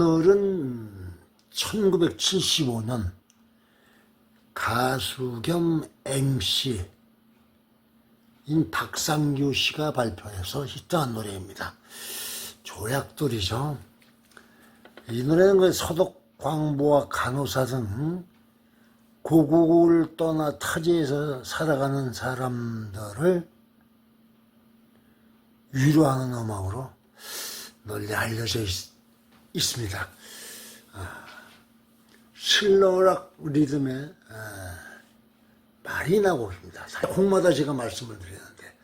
오늘은 1975년 가수 겸 MC인 박상규 씨가 발표해서 히트한 노래입니다. 조약돌이죠. 이 노래는 그 서독 광부와 간호사 등 고국을 떠나 타지에서 살아가는 사람들을 위로하는 음악으로 널리 알려져 있, 있습니다. 아, 실러락 리듬에 아, 말이 나고 있습니다. 곡마다 제가 말씀을 드리는데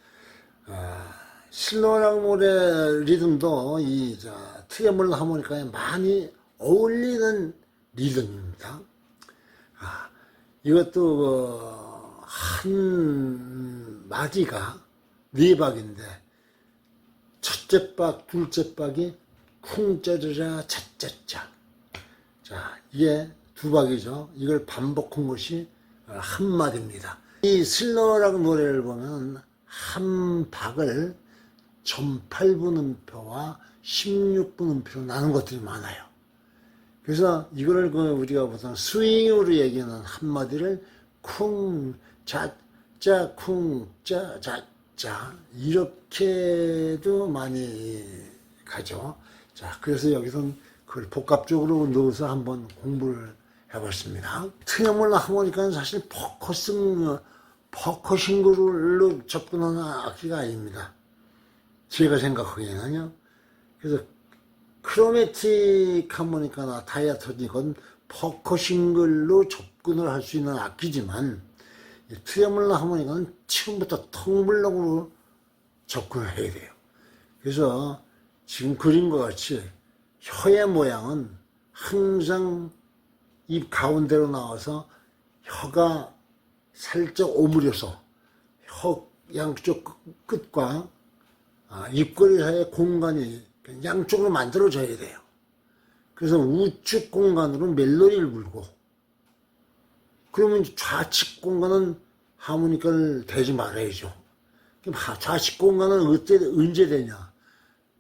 아, 실러락 노래 리듬도 이 자, 트레몰 하모니카에 많이 어울리는 리듬입니다. 아, 이것도 어, 한 마디가 네 박인데 첫째 박, 둘째 박이 쿵 짜르자 차짜짜. 자, 이게 두 박이죠. 이걸 반복한 것이 한 마디입니다. 이 슬러락 노래를 보면 한 박을 전팔분음표와 16분음표로 나눈 것들이 많아요. 그래서 이거를 그 우리가 보통 스윙으로 얘기하는 한마디를 쿵, 자, 짜, 쿵, 짜, 자, 자, 이렇게도 많이 가죠. 자, 그래서 여기서는 그걸 복합적으로 넣어서 한번 공부를 해봤습니다. 트레몰 하모니카는 사실 포커싱, 포커싱글로 접근하는 악기가 아닙니다. 제가 생각하기에는요. 그래서 크로매틱 하모니카나 다이아토닉은 포커싱글로 접근을 할 수 있는 악기지만 트레몰라 하모니카는 처음부터 텅블럭으로 접근을 해야 돼요. 그래서 지금 그린 것 같이 혀의 모양은 항상 입 가운데로 나와서 혀가 살짝 오므려서 혀 양쪽 끝과 아, 입꼬리 사이의 공간이 양쪽으로 만들어져야 돼요. 그래서 우측 공간으로 멜로디를 불고 그러면 좌측 공간은 하모니카를 대지 말아야죠. 그럼 좌측 공간은 언제 되냐?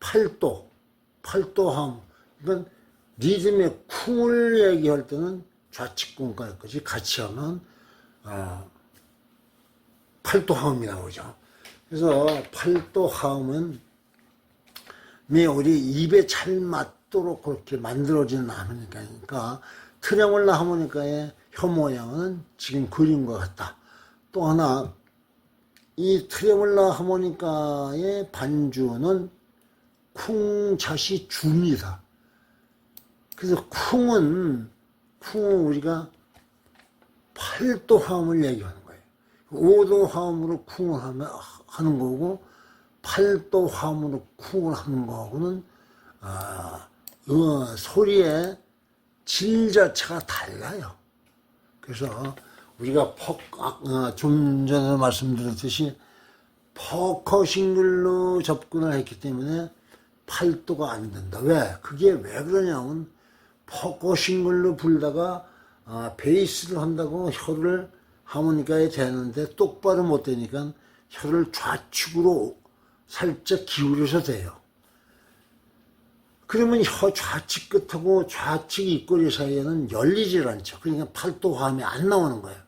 팔도, 팔도함. 그러니까 리듬의 쿵을 얘기할 때는 좌측 공간까지 같이 하면 어, 팔도함이 나오죠. 그래서 팔도함은 우리 입에 잘 맞도록 그렇게 만들어진 하모니카니까 트레몰라 하모니카의 혀 모양은 지금 것 같다. 또 하나 이 트레몰라 하모니카의 반주는 쿵샷이 줍니다. 그래서 쿵은 쿵은 우리가 팔도 화음을 얘기하는 거예요. 오도 화음으로 쿵을 하면 하는 거고 팔도 화음으로 쿵을 하는 거하고는 아, 어, 소리의 질 자체가 달라요. 그래서 우리가 퍼, 아, 어, 좀 전에 말씀드렸듯이 퍼커싱글로 접근을 했기 때문에 팔도가 안 된다. 왜? 그게 왜 그러냐면 퍼커싱글로 불다가 아, 베이스를 한다고 혀를 하모니카에 대는데 똑바로 못 되니까 혀를 좌측으로 살짝 기울여서 돼요. 그러면 혀 좌측 끝하고 좌측 입꼬리 사이에는 열리질 않죠. 그러니까 팔도 화음이 안 나오는 거예요.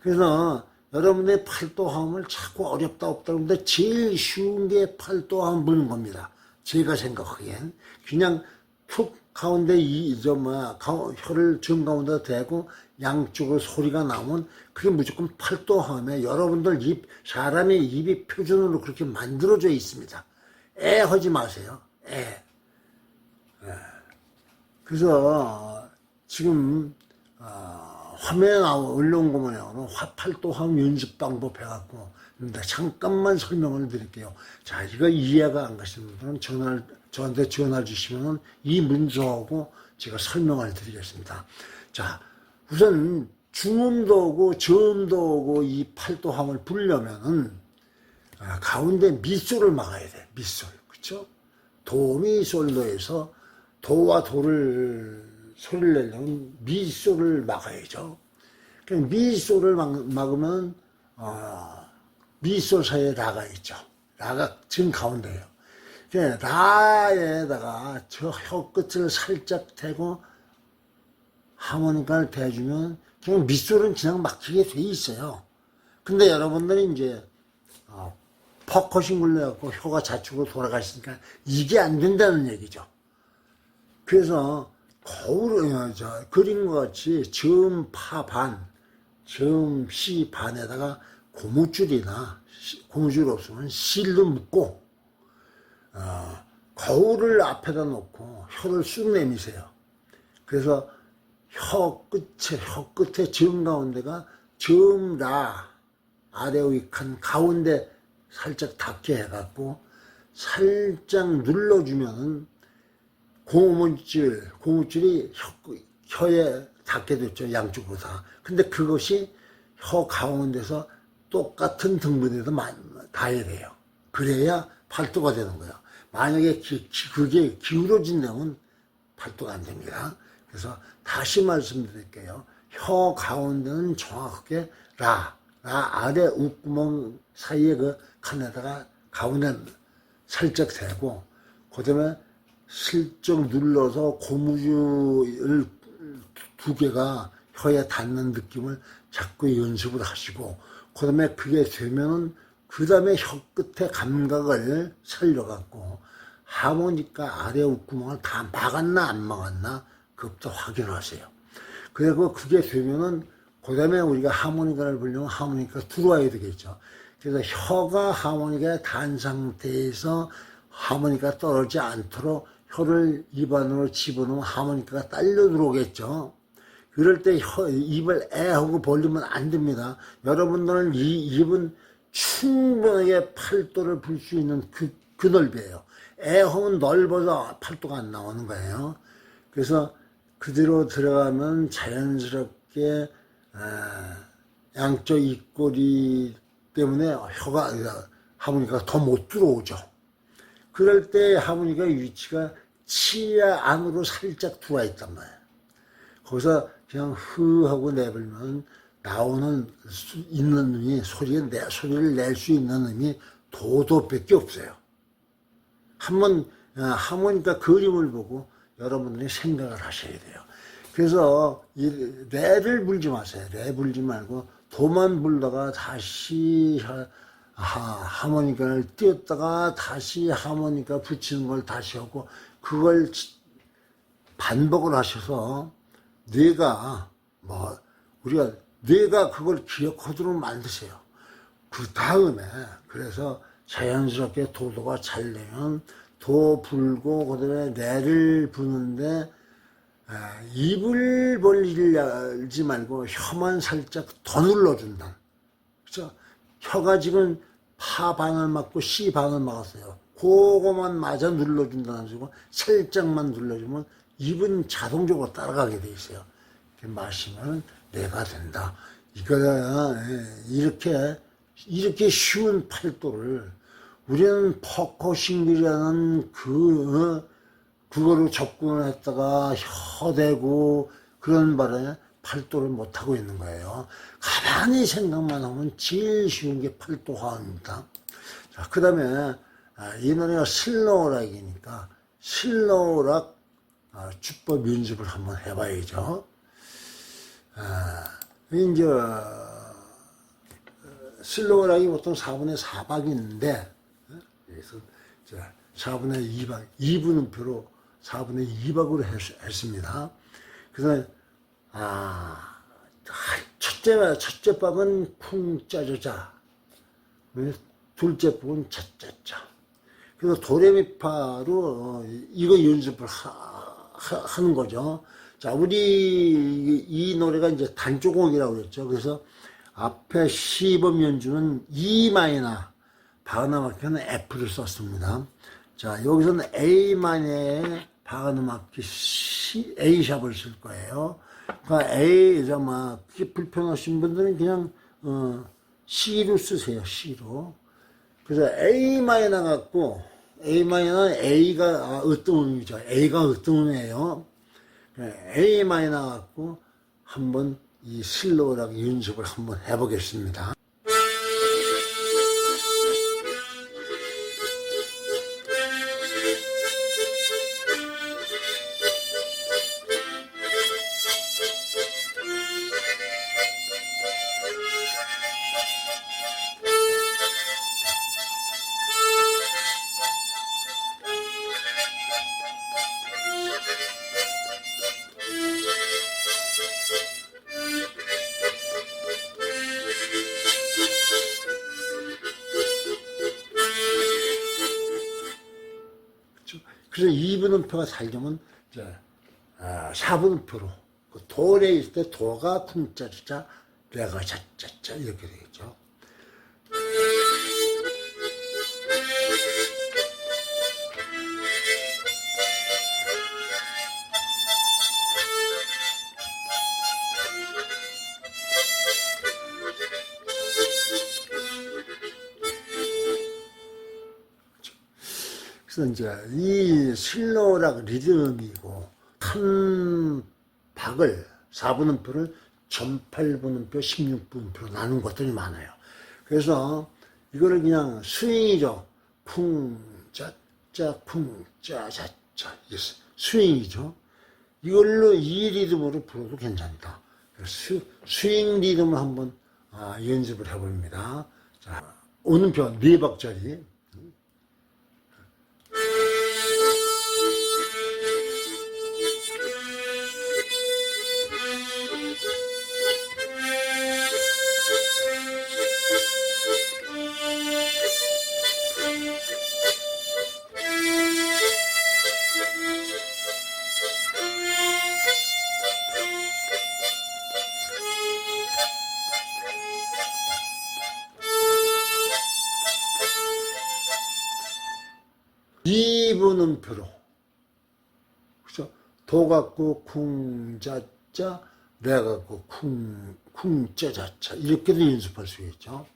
그래서 여러분의 팔도 화음을 자꾸 어렵다 없다 그러는데 제일 쉬운 게 팔도 화음 부는 겁니다. 제가 생각하기엔 그냥 툭 가운데 이, 저, 뭐야, 혀를 정 가운데 대고 양쪽으로 소리가 나오면 그게 무조건 팔도 화음에 여러분들 입, 사람의 입이 표준으로 그렇게 만들어져 있습니다. 애 하지 마세요. 애. 그래서 지금 어, 화면에 나오 올라온 거 뭐냐면 화팔도 화음 연습 방법 해갖고 근데 잠깐만 설명을 드릴게요. 자 이거 이해가 안 가시는 분은 전화를 저한테 전화 주시면 이 문서하고 제가 설명을 드리겠습니다. 자 우선 중음도 오고 저음도 오고 이 팔도 함을 부르려면은 아, 가운데 미소를 막아야 돼. 미소. 그쵸? 도미 솔로에서 도와 도를 소리를 내려면 미소를 막아야죠. 미소를 막, 막으면 어, 미소 사이에 라가 있죠. 라가 지금 가운데예요. 그 라에다가 저 혀 끝을 살짝 대고 하모니카를 대주면 그냥 밑소리는 그냥 막히게 돼 있어요. 근데 여러분들이 이제 어, 퍼컷이 굴려갖고 혀가 좌측으로 돌아가시니까 이게 안 된다는 얘기죠. 그래서 거울, 어, 저, 그린 것 같이 점, 파, 반, 점, 시, 반에다가 고무줄이나, 시- 고무줄 없으면 실로 묶고, 어, 거울을 앞에다 놓고 혀를 쑥 내미세요. 그래서 혀 끝에, 혀 끝에 점 가운데가 점, 라, 아래 위칸 가운데 살짝 닿게 해갖고 살짝 눌러주면은 고무줄, 고무줄이 혀, 혀에 닿게 됐죠. 양쪽으로 다. 근데 그것이 혀 가운데서 똑같은 등분에도 마- 닿아야 돼요. 그래야 팔도가 되는 거예요. 만약에 기- 기- 그게 기울어진다면 팔도가 안 됩니다. 그래서 다시 말씀드릴게요. 혀 가운데는 정확하게 라, 라 아래 웃구멍 사이에 그 칸에다가 가운데 살짝 대고, 그 다음에 슬쩍 눌러서 고무줄 두 개가 혀에 닿는 느낌을 자꾸 연습을 하시고, 그 다음에 그게 되면은, 그 다음에 혀 끝에 감각을 살려갖고, 하모니카 아래 웃구멍을 다 막았나 안 막았나, 그것부터 확인하세요. 그리고 그게 되면은, 그 다음에 우리가 하모니카를 불려면 하모니카가 들어와야 되겠죠. 그래서 혀가 하모니카에 단 상태에서 하모니카가 떨어지지 않도록 혀를 입안으로 집어넣으면 하모니카가 딸려 들어오겠죠. 그럴 때 혀, 입을 애 하고 벌리면 안 됩니다. 여러분들은 이 입은 충분하게 팔도를 불 수 있는 그, 그 넓이에요. 애 하면 넓어서 팔도가 안 나오는 거예요. 그래서 그대로 들어가면 자연스럽게 아, 양쪽 입꼬리 때문에 혀가 하모니카가 더 못 들어오죠. 그럴 때 하모니카 위치가 치아 안으로 살짝 들어와 있단 말이에요. 거기서 그냥 흐 하고 내버리면 나오는 수 있는 놈이 소리가 내 소리를 낼 수 있는 놈이 도도밖에 없어요. 한번 아, 하모니카 그림을 보고 여러분들이 생각을 하셔야 돼요. 그래서 이 레를 불지 마세요. 레 불지 말고 도만 불다가 다시 하, 하, 하모니카를 띄웠다가 다시 하모니카 붙이는 걸 다시 하고 그걸 치- 반복을 하셔서 뇌가 뭐 우리가 뇌가 그걸 기억하도록 만드세요. 그 다음에 그래서 자연스럽게 도도가 잘 되면 도 불고 그다음에 내를 부는데 아, 입을 벌리지 말고 혀만 살짝 더 눌러준다. 그죠? 혀가 지금 파 반을 맞고 시 반을 막았어요. 그거만 맞아 눌러준다는 식으로 살짝만 눌러주면 입은 자동적으로 따라가게 돼 있어요. 마시면 내가 된다. 이거야 예, 이렇게 이렇게 쉬운 팔도를 우리는 포커싱이라는 그 어, 그거로 접근을 했다가 혀대고 그런 바람에 팔도를 못 하고 있는 거예요. 가만히 생각만 하면 제일 쉬운 게 팔도화입니다. 자, 그 다음에 이 노래가 슬로우락이니까 슬로우락 아, 주법 연습을 한번 해봐야죠. 아, 이제 슬로우락이 보통 4분의 4박이 있는데 그래서 자, 4분의 2박, 2분음표로 4분의 2박으로 했, 습니다 그래서, 아, 첫째, 첫째 박은 쿵 짜자자. 둘째 박은 차짜짜. 그래서 도레미파로 어, 이거 연습을 하, 하, 하는 거죠. 자, 우리 이, 이 노래가 이제 단조곡이라고 그랬죠. 그래서 앞에 시범 연주는 E 마이너, 바그나마키는 F를 썼습니다. 자, 여기서는 A 마이너에 바그나마키 A 샵을 쓸 거예요. 그러니까 A, 이제 막, 그게 불편하신 분들은 그냥, 어, C로 쓰세요, C로. 그래서 A 마이너 갖고, A 마이너는 A가 아, 어떤 음이죠. A가 어떤 음이에요. A 마이너 갖고 한번 이 슬로우락 연습을 한번 해보겠습니다. 2분음표가 살려면 이제 아, 4분음표로 그 도에 있을 때 도가 쿵짜리자 레가 자짜짜 이렇게 되겠 그래서 이제 이 슬로락 리듬이고 한 박을 4분음표를 전팔분음표, 16분음표로 나눈 것들이 많아요. 그래서 이거를 그냥 스윙이죠. 쿵, 짜, 짜, 쿵, 짜. 이게 스- 스윙이죠. 이걸로 이 리듬으로 불어도 괜찮다. 스, 스윙 리듬을 한번 아, 연습을 해봅니다. 자, 오는표 네 박자리. 도 갖고 쿵짜짜 레 갖고 쿵 쿵짜자짜 이렇게도 연습할 수 있죠.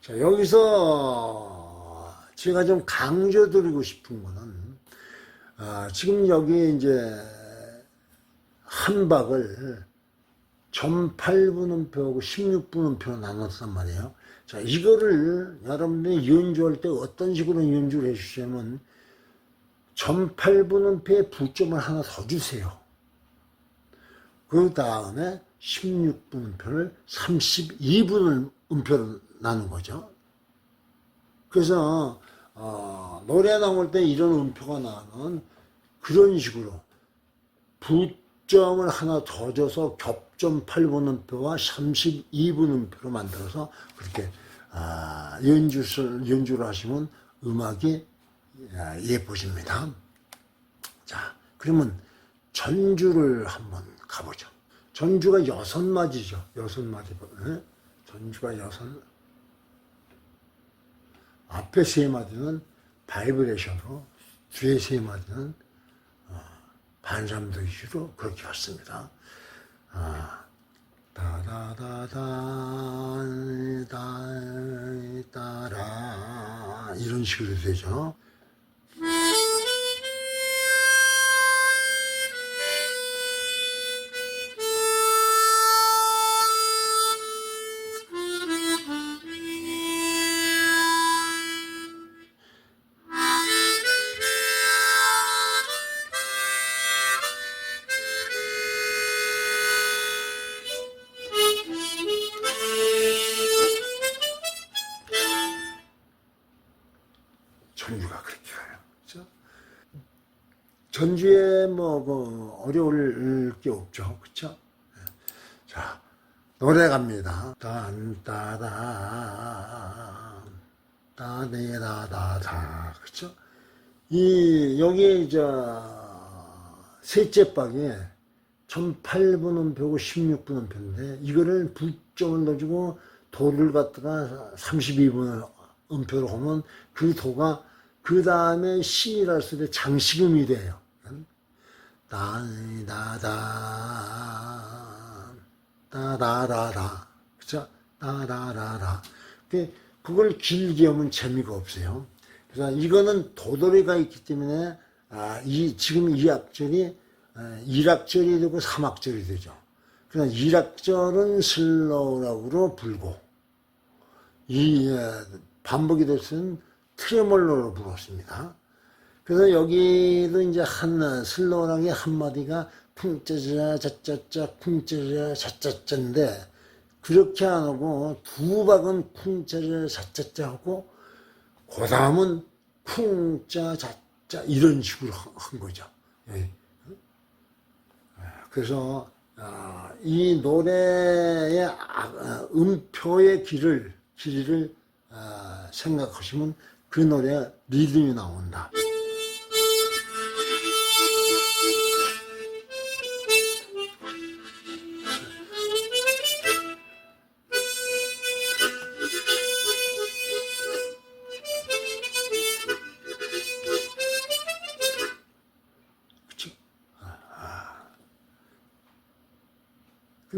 자, 여기서 제가 좀 강조드리고 싶은 거는, 아, 지금 여기 이제 한 박을 전팔분음표하고 16분음표로 나눴단 말이에요. 자, 이거를 여러분들이 연주할 때 어떤 식으로 연주를 해주시냐면, 전팔분음표에 부점을 하나 더 주세요. 그 다음에 16분음표를 32분을 음표를 나눈 거죠. 그래서 어, 노래 나올 때 이런 음표가 나면 그런 식으로 부점을 하나 더 줘서 겹점 8분음표와 32분음표로 만들어서 그렇게 아, 연주를 연주를 하시면 음악이 아, 예뻐집니다. 자, 그러면 전주를 한번 가보죠. 전주가 여섯 마디죠. 여섯 마디. 예? 전주가 여섯. 앞에 세 마디는 바이브레이션으로, 뒤에 세 마디는 어, 반삼도 위주로 그렇게 왔습니다. 아, 따다다다 따라 이런 식으로 되죠. 전주에 뭐, 그 어려울 게 없죠. 그쵸? 예. 자, 노래 갑니다. 딴따다, 따네다다다. 그쵸? 이, 여기, 저, 셋째 박에 1008분음표고 16분음표인데, 이거를 부점을 넣어주고 도를 갖다가 32분을 음표로 하면 그 도가 그 다음에 신이라 쓸때 장식음이 돼요. 따다다 따다다다 그죠? 그 그걸 길게 하면 재미가 없어요. 그래서 이거는 도돌이가 있기 때문에 아, 이 지금 이 악절이 1악절이 되고 3악절이 되죠. 그래서 1악절은 슬로우락으로 불고 이 어, 반복이 됐으면 트레몰로로 불었습니다. 그래서 여기도 이제 한 슬로우락의 한마디가 쿵짜자 자짜짜 쿵짜자 자짜짜인데 그렇게 안 하고 두 박은 쿵짜자 자짜짜 하고 그 다음은 쿵짜 자짜 자 이런 식으로 한- 한 거죠. 예. 그래서 아, 이 노래의 아, 아, 음표의 길을 길이를 아, 생각하시면 그 노래 리듬이 나온다.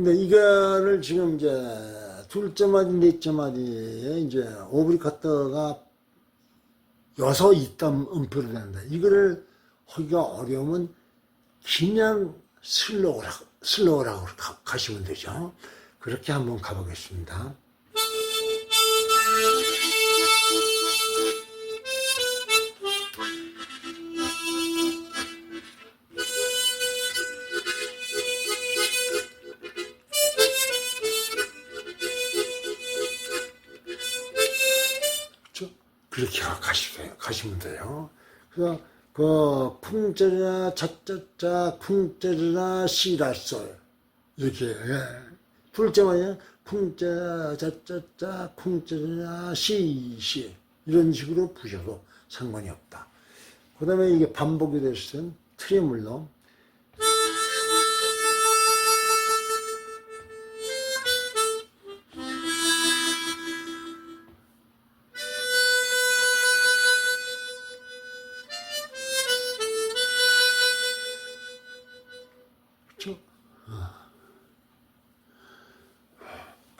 근데 이거를 지금 이제 둘째 마디, 넷째 마디에 이제 오브리카트가 여섯 이땀 음표로 되는데 이거를 하기가 어려우면 그냥 슬로우라, 슬로우라고 가, 가시면 되죠. 그렇게 한번 가보겠습니다. 가시, 가시면 돼요. 그래서 그 풍자리나 자자자 풍자리나 시라솔 이렇게 예. 둘째만이 풍자 자자자 풍자리나 시시 이런 식으로 부셔도 상관이 없다. 그 다음에 이게 반복이 됐을 땐 트리물로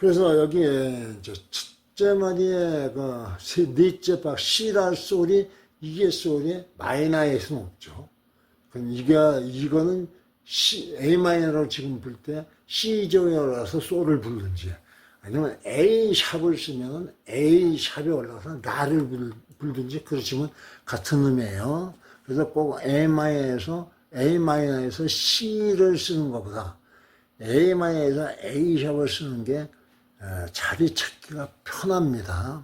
그래서 여기에 이제 첫째 마디에 그 세- 넷째 박 C랄 소리 이게 소리 마이너에서는 없죠. 이게 이거는 C, A 마이너로 지금 불 때 C 조에 올라가서 소를 부르든지 아니면 A 샵을 쓰면 A 샵에 올라가서 라를 불, 불든지 그렇지만 같은 음이에요. 그래서 꼭 A 마이너에서 A 마이너에서 C를 쓰는 것보다 A 마이너에서 A 샵을 쓰는 게 어, 자리 찾기가 편합니다.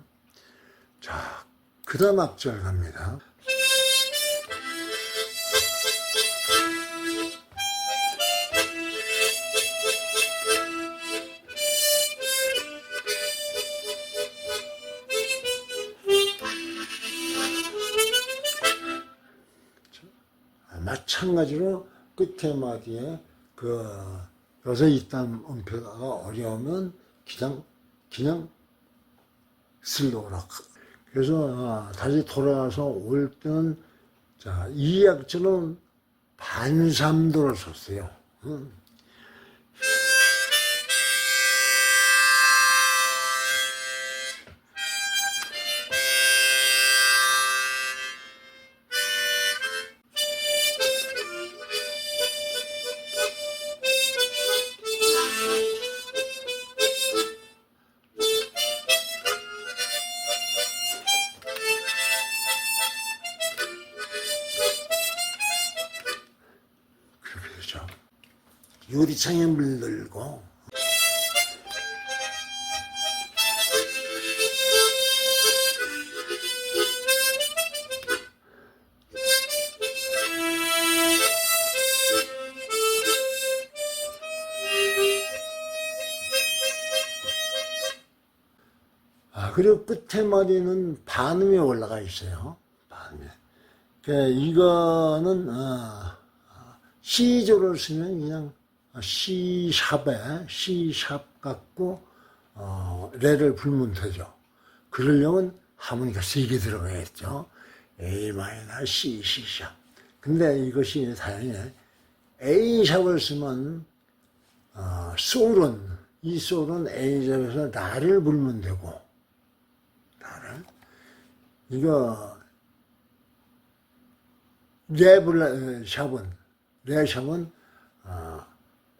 자, 그 다음 악절 갑니다. 아, 마찬가지로 끝에 마디에 그 여섯 이땀 음표가 어려우면 그냥 그냥 슬로우라. 그래서 아, 다시 돌아와서 올 때는 자, 이 약처럼 반삼도를 썼어요. 응. 유리창에 물들고 아, 그리고 끝에 마디는 반음이 올라가 있어요. 반음이. 그 이거는 어, C조를 쓰면 그냥 C샵에 C샵 갖고 어, 레를 불면 되죠. 그러려면 하모니카 세개 들어가야겠죠. A 마이너 C C샵. 근데 이것이 다행히 A샵을 쓰면 어, 솔은 이 솔은 A샵에서 나를 불면 되고 나를 이거 레블 샵은 레 샵은 어,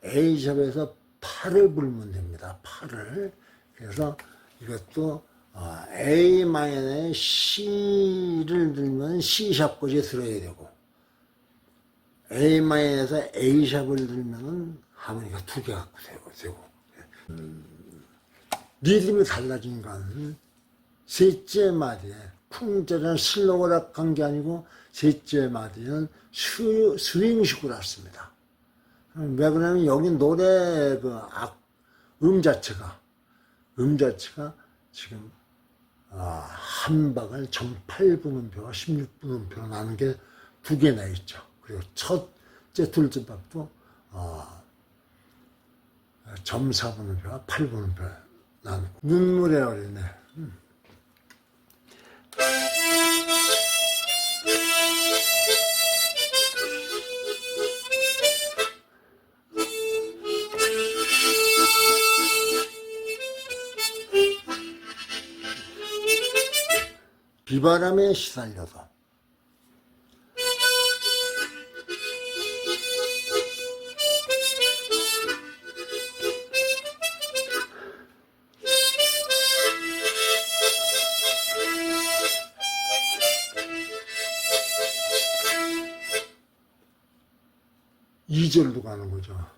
A 샵에서 파를 불면 됩니다. 파를 그래서 이것도 어, A 마이너의 C를 들면 C 샵까지 들어야 되고 A 마이너에서 A 샵을 들면은 하모니가 두 개 갖고 되고 되고 음, 리듬이 달라진 건 셋째 마디에 쿵짜자 슬로우락 한 게 아니고 셋째 마디는 스, 스윙식으로 왔습니다. 왜 그러냐면 여기 노래 그 악, 음 자체가 음 자체가 지금 아, 한 박을 점8분음표와 16분음표로 나는 게 두 개나 있죠. 그리고 첫째, 둘째 박도 어, 점 4분음표와 8분음표 나누고 눈물의 어린애 음. 비바람에 시달려도 이절로 가는 거죠.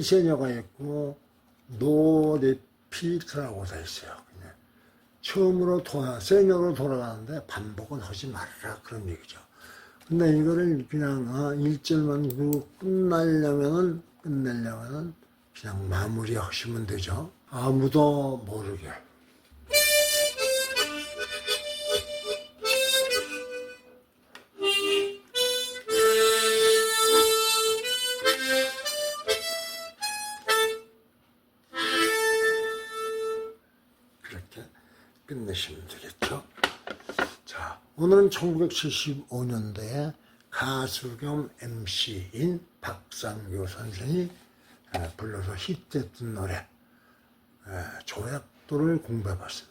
아, 탈세녀가 있고, 노레피트라고 돼 있어요. 그냥 처음으로 돌아, 세녀로 돌아가는데 반복은 하지 말아라. 그런 얘기죠. 근데 이거를 그냥, 아, 1절만 그 끝나려면은, 끝내려면은, 그냥 마무리 하시면 되죠. 아무도 모르게. 오늘은 1975년도에 가수 겸 MC인 박상교 선생이 에, 불러서 히트했던 노래 에, 조약도를 공부해 봤습니다.